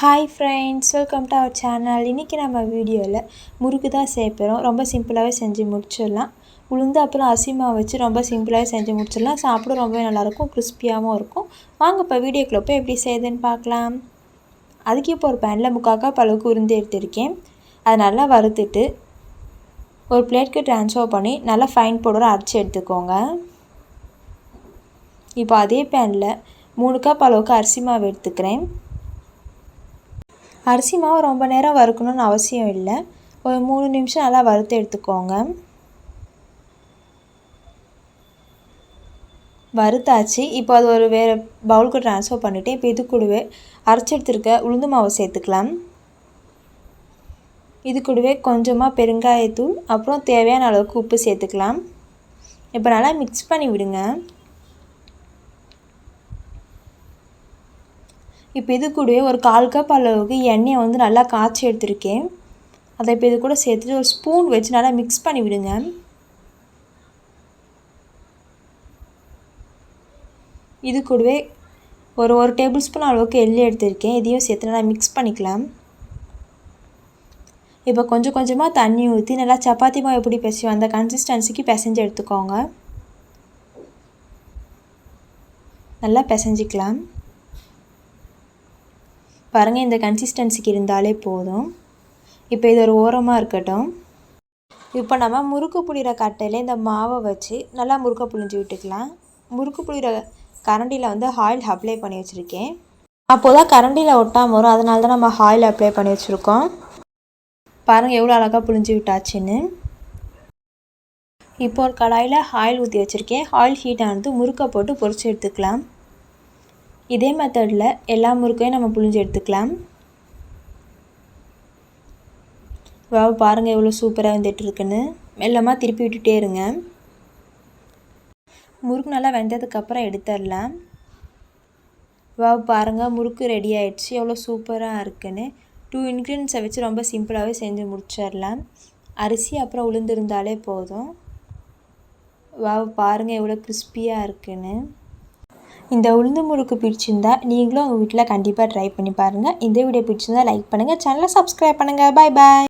Hi friends welcome to our channel இன்றைக்கி நம்ம வீடியோவில் முறுக்கு தான் சேர்ப்போம் ரொம்ப சிம்பிளாகவே செஞ்சு முடிச்சிடலாம். உளுந்து அப்புறம் அரிசி மாவு வச்சு ரொம்ப சிம்பிளாகவே செஞ்சு முடிச்சிடலாம். சாப்பிட ரொம்பவே நல்லாயிருக்கும் கிறிஸ்பியாகவும் இருக்கும். வாங்க இப்போ வீடியோக்குள்ள போய் எப்படி செய்யுதுன்னு பார்க்கலாம். அதுக்கு இப்போ ஒரு பேனில் முக்காக்கா பழுவுக்கு உருந்து எடுத்திருக்கேன். அதை நல்லா வறுத்துட்டு ஒரு பிளேட்க்கு ட்ரான்ஸ்ஃபர் பண்ணி நல்லா ஃபைன் பவுடர் அரைச்சி எடுத்துக்கோங்க. இப்போ அதே பேனில் மூணு கப் அளவுக்கு அரிசி மாவு எடுத்துக்கிறேன். அரிசி மாவு ரொம்ப நேரம் வறுக்கணும்னு அவசியம் இல்லை. ஒரு மூணு நிமிஷம் நல்லா வறுத்து எடுத்துக்கோங்க. வறுத்தாச்சு. இப்போ அது ஒரு வேறு பவுலுக்கு ட்ரான்ஸ்ஃபர் பண்ணிவிட்டு இப்போ இது கூடவே அரைச்சி எடுத்துருக்க உளுந்து மாவு சேர்த்துக்கலாம். இது கூடவே கொஞ்சமாக பெருங்காயத்தூள் அப்புறம் தேவையான அளவுக்கு உப்பு சேர்த்துக்கலாம். இப்போ நல்லா மிக்ஸ் பண்ணி விடுங்க. இப்போ இது கூடவே ஒரு கால் கப் அளவுக்கு எண்ணெயை வந்து நல்லா காய்ச்சி எடுத்திருக்கேன். அதை இப்போ இது கூட சேர்த்துட்டு ஒரு ஸ்பூன் வச்சு நல்லா மிக்ஸ் பண்ணி விடுங்க. இது கூடவே ஒரு ஒரு டேபிள் ஸ்பூன் அளவுக்கு எள்ளி எடுத்திருக்கேன். இதையும் சேர்த்து நல்லா மிக்ஸ் பண்ணிக்கலாம். இப்போ கொஞ்சம் கொஞ்சமாக தண்ணி ஊற்றி நல்லா சப்பாத்தி மாவு எப்படி பிசையும் அந்த கன்சிஸ்டன்சிக்கு பிசைஞ்சு எடுத்துக்கோங்க. நல்லா பிசைஞ்சிக்கலாம். பாருங்கள் இந்த கன்சிஸ்டன்சிக்கு இருந்தாலே போதும். இப்போ இது ஒரு ஓரமாக இருக்கட்டும். இப்போ நம்ம முறுக்கு புளிகிற கட்டையில் இந்த மாவை வச்சு நல்லா முறுக்க புளிஞ்சு விட்டுக்கலாம். முறுக்கு புளிகிற கரண்டியில் வந்து ஆயில் அப்ளை பண்ணி வச்சுருக்கேன். அப்போது தான் கரண்டியில் ஒட்டாமல் வரும். அதனால தான் நம்ம ஆயில் அப்ளை பண்ணி வச்சுருக்கோம். பாருங்கள் எவ்வளோ அழகாக புளிஞ்சு விட்டாச்சுன்னு. இப்போ ஒரு கடாயில் ஆயில் ஊற்றி வச்சுருக்கேன். ஆயில் ஹீட் ஆனது முறுக்கை போட்டு பொறிச்சு எடுத்துக்கலாம். இதே மெத்தடில் எல்லா முறுக்கையும் நம்ம புழிஞ்சு எடுத்துக்கலாம். வாவ் பாருங்கள் எவ்வளோ சூப்பராக வந்துட்டுருக்குன்னு. மெல்லமாக திருப்பி விட்டுட்டே இருங்க. முறுக்கு நல்லா வெந்ததுக்கப்புறம் எடுத்துடலாம். வாவ் பாருங்கள் முறுக்கு ரெடி ஆகிடுச்சு எவ்வளோ சூப்பராக இருக்குன்னு. டூ இன்க்ரீடியன்ஸை வச்சு ரொம்ப சிம்பிளாகவே செஞ்சு முடிச்சிடலாம். அரிசி அப்புறம் உளுந்திருந்தாலே போதும். வாவ் பாருங்கள் எவ்வளோ கிறிஸ்பியாக இருக்குன்னு. இந்த உளுந்து முறுக்கு பிடிச்சிருந்தா நீங்களும் உங்கள் வீட்டில் கண்டிப்பாக ட்ரை பண்ணி பாருங்கள் இந்த வீடியோ பிடிச்சிருந்தா லைக் பண்ணுங்கள் சேனலை சப்ஸ்கிரைப் பண்ணுங்கள் பாய் பாய்